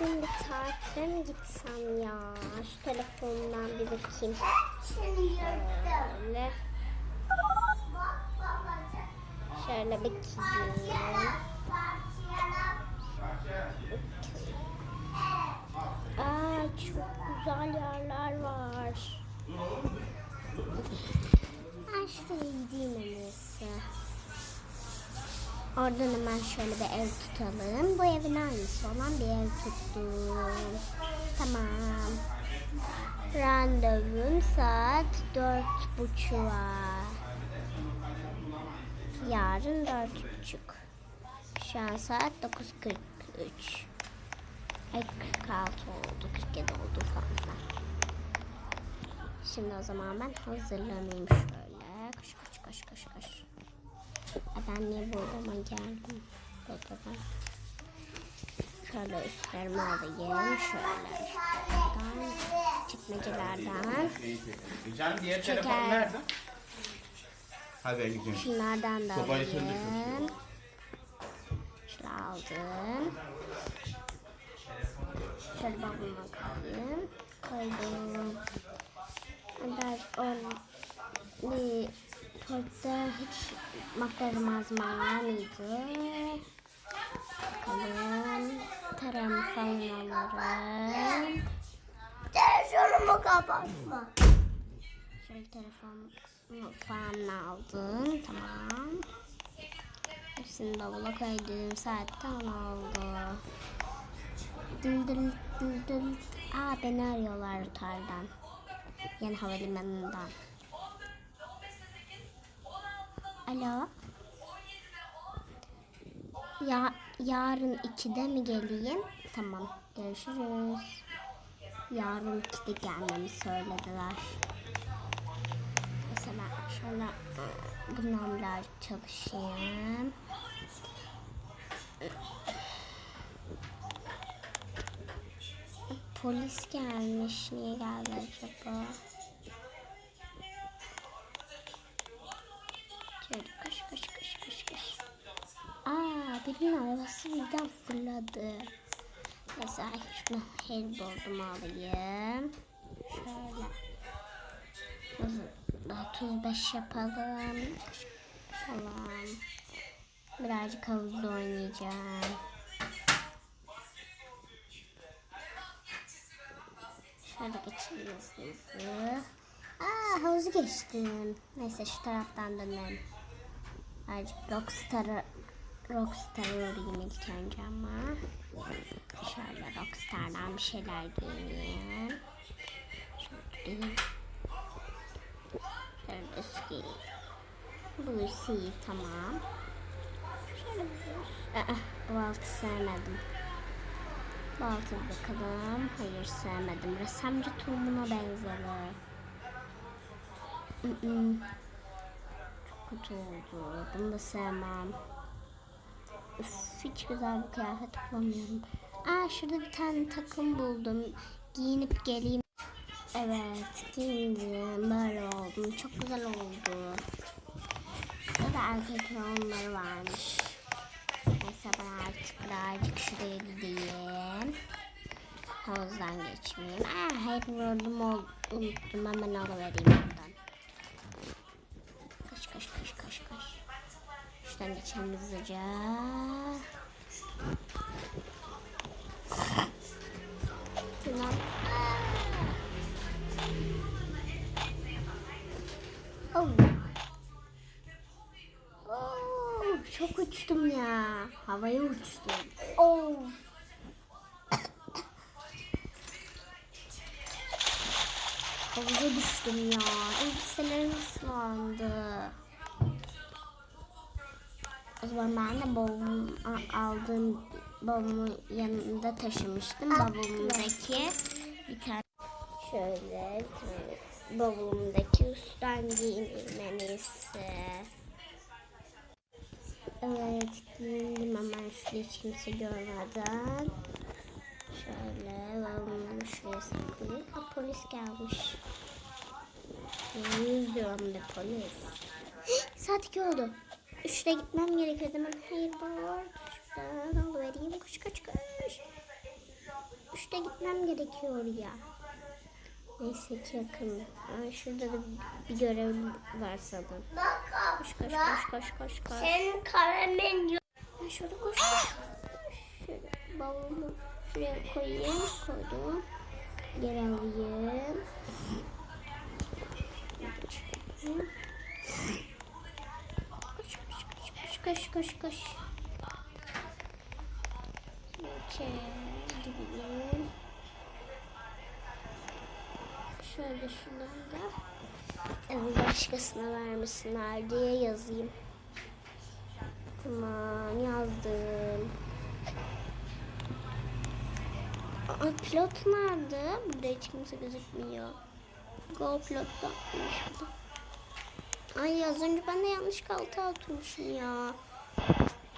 bugün bir tatile mi gitsem ya? Şu telefondan bir bakayım. Şöyle. Şöyle bakayım. Aa çok güzel yerler var. Ben şuraya gideyim en. Oradan hemen şöyle bir ev tutalım. Bu evin aynısı olan bir ev tuttum. Tamam. Randevum saat dört buçuğa. Yarın dört buçuk. Şu an saat 9.43. Ay 46 oldu, 47 oldu fazla. Şimdi o zaman ben hazırlanayım şöyle. Koş koş koş koş Ben niye buradan geldim? Buradan. Şöyle üstlerimi alayım. Şöyle. Şuradan. Çıkmacalardan. Can diğer Çeker. telefon nerede? Hadi gidiyorum. Şunlardan da Sobayı söndür alayım. Şöyle aldım. Şöyle babama koyayım. Koydum. Birazcık on bir tortta hiç makyaj malzeme var mıydı? Bakalım. Tarım falan alırım. Telefonumu kapatma. Şöyle telefon falan aldım. Tamam. Hepsini bavula koydum. Saatte 10 oldu. Dıl dıl dıl dıl. Aa beni arıyorlar otelden. Yani havalimanından. Alo. Ya yarın 2'de mi geleyim? Tamam. Görüşürüz. Yarın 2'de gelmemi söylediler. Mesela şöyle e, bundan birazcık çalışayım. Polis gelmiş. Niye geldi acaba? Birinin arabası birden fırladı. Mesela şunu helboldum alayım. Şöyle. Hızlı 35 yapalım. Tamam. Birazcık havuzda oynayacağım. Şöyle geçeyim hızlı hızlı. Aa havuzu geçtim. Neyse şu taraftan dönelim. Birazcık Rockstar'ı Rockstar'a uğrayayım ilk önce ama. Şöyle Rockstar'dan bir şeyler giyeyim. Şöyle. Şöyle eski. Lucy tamam. Şöyle bir... Aa, bu altı sevmedim. Bu altı bakalım. Hayır sevmedim. Ressamcı tulumuna benzer. Çok kötü oldu. Bunu da sevmem. Üf, hiç güzel bir kıyafet bulamıyorum. Aa şurada bir tane takım buldum. Giyinip geleyim. Evet giyindim. Böyle oldum. Çok güzel oldu. Burada erkek onları varmış. Neyse ben artık birazcık şuraya gideyim. Havuzdan geçmeyeyim. Aa hayır gördüm unuttum. Hemen alıvereyim Şuradan geçelim hızlıca. Oh. Oh, çok uçtum ya. Havaya uçtum. Oh. Havuza düştüm ya. Elbiselerim ıslandı. O zaman ben de a- aldığım bavulumu yanında taşımıştım. Bavulumdaki bir tane şöyle bavulumdaki üstten giyineyim en iyisi. Evet giyindim şuraya hiç kimse görmeden. Şöyle bavulumu şuraya saklayayım. Ha polis gelmiş. Yüz diyorum bir polis. Saat iki oldu. Üçte gitmem gerekiyor demem. Hayır var. Şuradan alıvereyim. Koş koş koş. gitmem gerekiyor ya. Neyse ki yakın. Aa, şurada da bir görev var sanırım. Koş koş koş koş koş koş. Senin karamen yok. Ben şöyle koş. Şöyle bavulumu şuraya koyayım. Koydum. Geri alayım. Koş koş koş koş. Çevireyim. Şöyle şundan da evi başkasına vermesinler diye yazayım. Tamam yazdım. Aa, pilot nerede? Burada hiç kimse gözükmüyor. Go pilot da atmış burada. Ay az önce ben de yanlış koltuğa oturmuşum ya.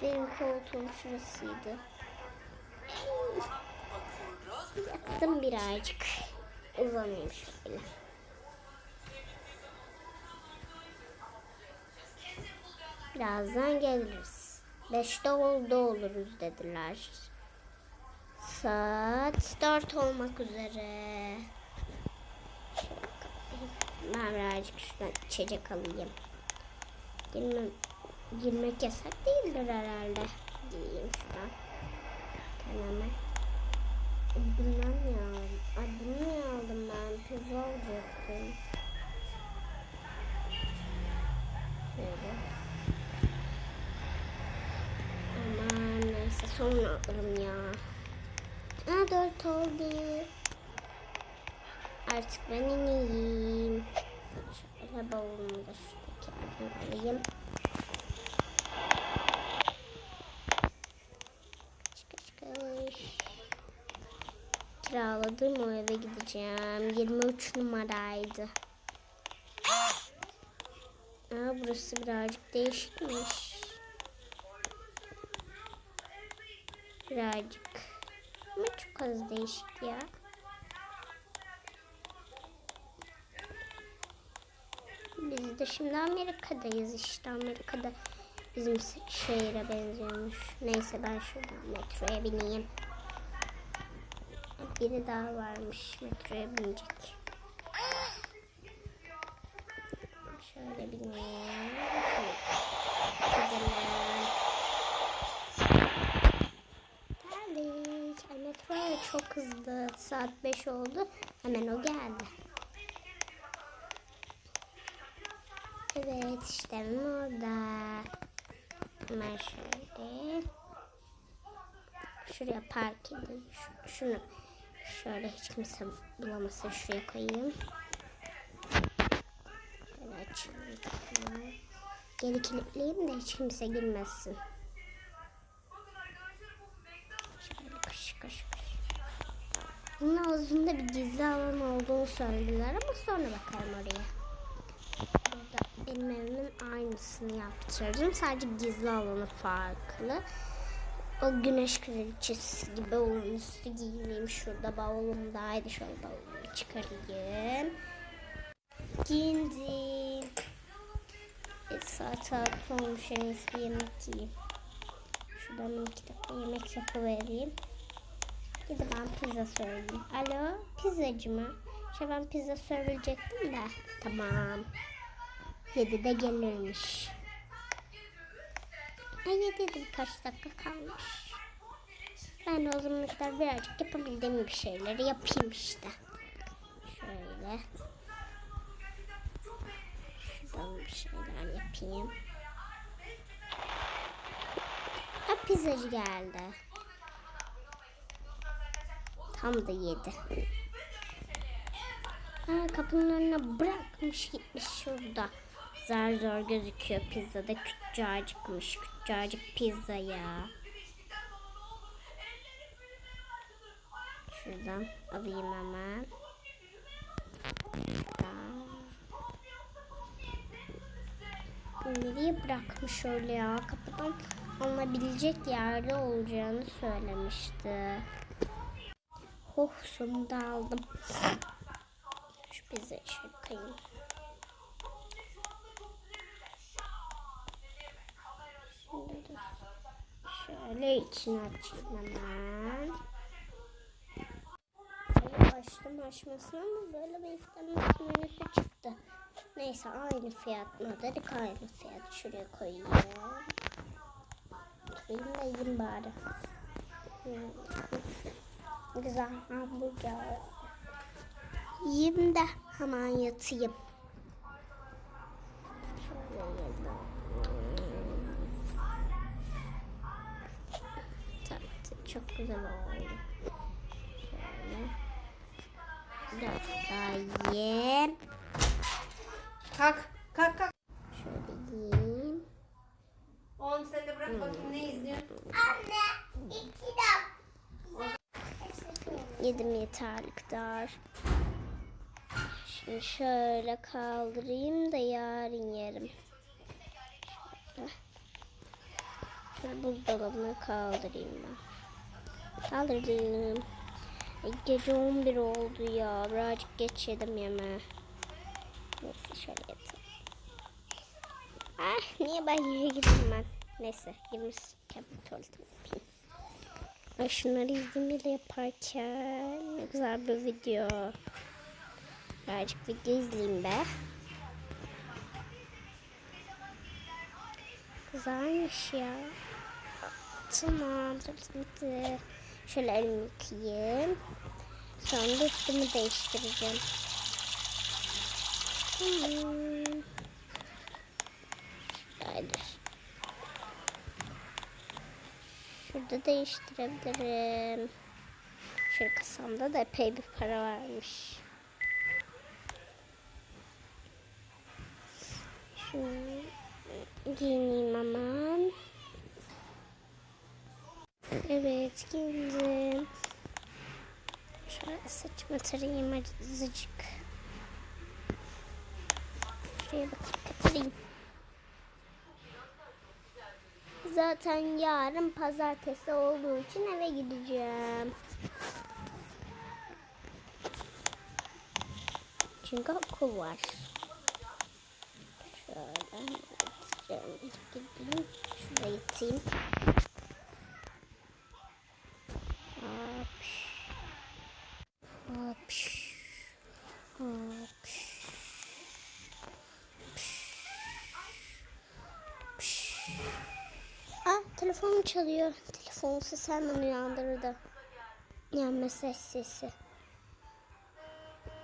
Benim koltuğum şurasıydı. Yattım birazcık. Uzanayım şöyle. Birazdan geliriz. Beşte oldu oluruz dediler. Saat dört olmak üzere. Ben birazcık şuradan içecek alayım. Girmem, girmek yasak değildir herhalde. Giyeyim şuradan. Hemen. Bundan ne aldım? Ay bunu ne aldım ben? Pizza alacaktım. Şöyle. Aman neyse sonra alırım ya. Aa dört oldu. Artık ben ineyim. Şöyle bavulumu da şuradaki alayım. Çıkış çıkış. Kiraladığım o eve gideceğim. 23 numaraydı. Aa burası birazcık değişikmiş. Birazcık. Ama çok az değişik ya. De şimdi Amerika'dayız işte. Amerika'da bizim şehire benziyormuş. Neyse ben şuradan metroya bineyim. Biri daha varmış. Metroya binecek. Şöyle bineyim. Geldik. Metro çok hızlı. Saat 5 oldu. Hemen o geldi. Evet işte orada. Hemen şöyle. Şuraya park edeyim. Şu- Şunu şöyle hiç kimse bulamasın. Şuraya koyayım. Şöyle açayım. Geri kilitleyeyim de hiç kimse girmesin. Şöyle koş koş koş. Bunun ağzında bir gizli alan olduğunu söylediler ama sonra bakarım oraya. Benim aynısını yaptırdım. Sadece gizli alanı farklı. O güneş kraliçesi gibi onun üstü giyineyim. Şurada bavulumdaydı. Şöyle bavulumu çıkarayım. Giyindim. E, saat olmuş en iyisi bir yemek yiyeyim. Şuradan bir dakika yemek yapıvereyim. Gidip ben pizza söyleyeyim. Alo pizzacı mı? Şey ben pizza söyleyecektim de. Tamam. Yedide gelirmiş. Ay yedide birkaç dakika kalmış. Ben o zamana kadar birazcık yapabildiğim bir şeyleri yapayım işte. Şöyle. Şuradan bir şeyler yapayım. Ha pizzacı geldi. Tam da yedi. Ha, kapının önüne bırakmış gitmiş şurada. Zar zor gözüküyor pizzada. Küçücükmüş. Küçücük pizza ya. Şuradan alayım hemen. Şuradan. Nereye bırakmış öyle ya? Kapıdan alınabilecek yerde olacağını söylemişti. Oh sonunda aldım. Şu pizzayı şöyle koyayım. Şimdi de şöyle içini açayım hemen. açmasın ama böyle bir iftarın menüsü çıktı. Neyse aynı fiyat mı dedik aynı fiyat. Şuraya koyayım. Oturayım da bari. Hmm. Güzel hamburger. Yiyeyim de hemen yatayım. Şöyle yedim. Tatlı çok güzel oldu. Şöyle. Yiyeyim. Kalk, kalk, kalk. Şöyle yiyeyim. Oğlum sen de bırak bakayım ne izliyorsun? Anne iki dakika. Yedim yeterli kadar. Şimdi şöyle kaldırayım da yarın yerim. Şöyle buzdolabına kaldırayım ben. Kaldırdım. Ay, Gece 11 oldu ya. Birazcık geç yedim yemeği. Neyse şöyle yatayım. Ah niye banyoya girdim ben? Neyse girmişken bir tuvaletimi yapayım. Ay şunları bile yaparken ne güzel bir video. Birazcık video izleyeyim be. Güzelmiş ya. Tamam bitti. Şöyle elimi yıkayayım. Sonra üstümü değiştireceğim. Haydi. Şurada değiştirebilirim. Şöyle kasamda da epey bir para varmış. Şunu giyineyim hemen. Evet giyindim. Şöyle saçımı tarayayım azıcık. Şuraya bakıp katırayım. Zaten yarın pazartesi olduğu için eve gideceğim. Çünkü okul var. Şöyle gideyim. Şurada yatayım. Hop. Hop. Telefonum çalıyor. Telefon sesi hemen uyandırdı. Ya mesaj sesi.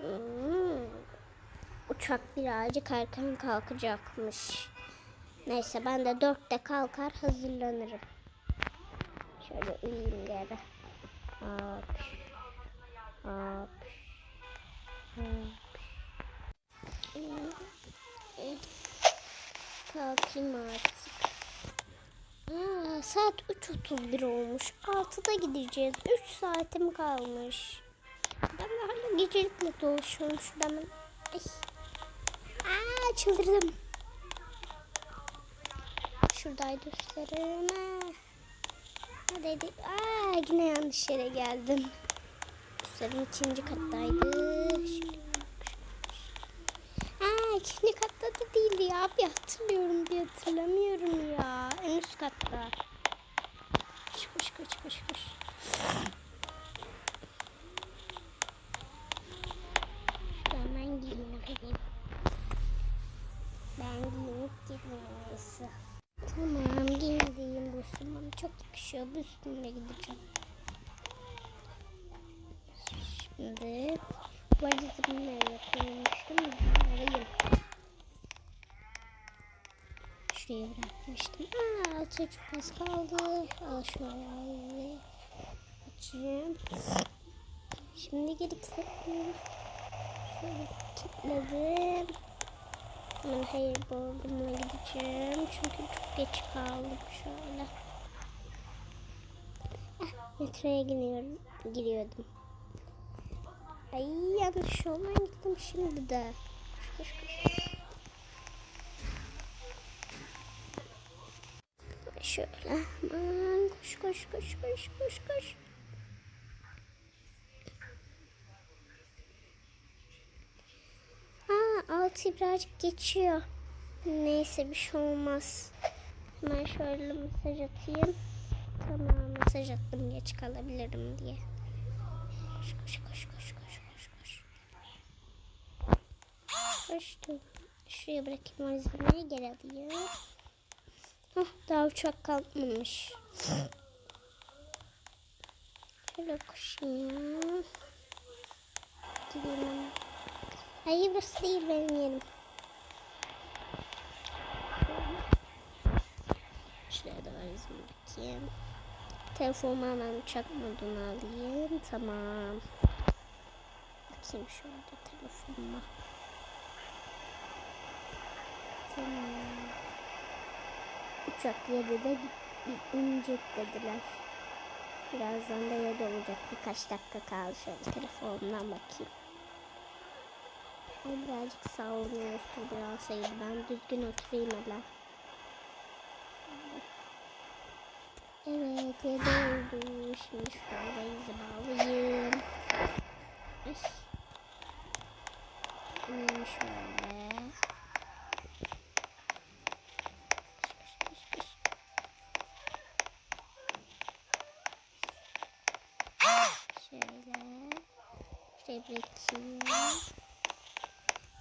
Hmm. Uçak birazcık erken kalkacakmış. Neyse ben de dörtte kalkar hazırlanırım. Şöyle uyuyayım geri. Hop. Hop. Kalkayım artık. Aa, saat 3.31 olmuş. 6'da gideceğiz. 3 saatim kalmış. Ben de hala gecelikle dolaşıyorum şurada ben. Ay. Aa, çıldırdım. Şuradaydı üstlerim. Ha. Neredeydi? Aa, yine yanlış yere geldim. Üstlerim ikinci kattaydı. Şöyle. Aa, ikinci katta da değildi ya. Bir hatırlıyorum bir hatırlamıyorum ya. En üst katta. Koş koş koş koş koş. Şuradan ben giyineyim. Ben giyinip gideyim Tamam giyindiğim bu üstüm bana çok yakışıyor. Bu üstümle gideceğim. Şimdi valizimi nereye koymuştum? Alayım. Şuraya bırakmıştım. Aa, altı çok az kaldı. Al şöyle. Açayım. Şimdi geri kilitledim. Şöyle kilitledim. Hemen hayır boardumla gideceğim. Çünkü çok geç kaldım şöyle. Ah, metroya giriyorum, giriyordum. Ay yanlış yoldan gittim şimdi de. Koş koş koş. Şöyle aman koş koş koş koş koş koş. Aa altı birazcık geçiyor. Neyse bir şey olmaz. Hemen şöyle mesaj atayım. Tamam mesaj attım geç kalabilirim diye. Koş koş. Koştum. Şuraya bırakayım malzemeyi geri alayım. Hah, daha uçak kalkmamış. Şöyle koşayım. Gideyim. Hayır burası değil benim yerim. Şuraya da valizimi bakayım. Telefonumu hemen uçak moduna alayım. Tamam. Bakayım şurada telefonuma. Tamam. Uçak 7'de inecek dediler. Birazdan da 7 olacak. Birkaç dakika kaldı. Şöyle telefonumdan bakayım. O birazcık sallanıyor. Biraz ben düzgün oturayım hele. Evet, yedi oldu. Şimdi şuradan valizi bağlayayım. Ay. Hmm, şöyle.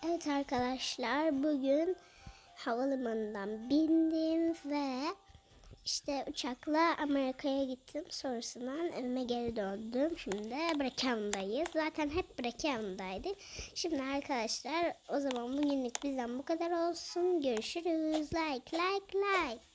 Evet arkadaşlar bugün havalimanından bindim ve işte uçakla Amerika'ya gittim. Sonrasından evime geri döndüm. Şimdi Breken'dayız. Zaten hep Breken'daydık. Şimdi arkadaşlar o zaman bugünlük bizden bu kadar olsun. Görüşürüz. Like like like.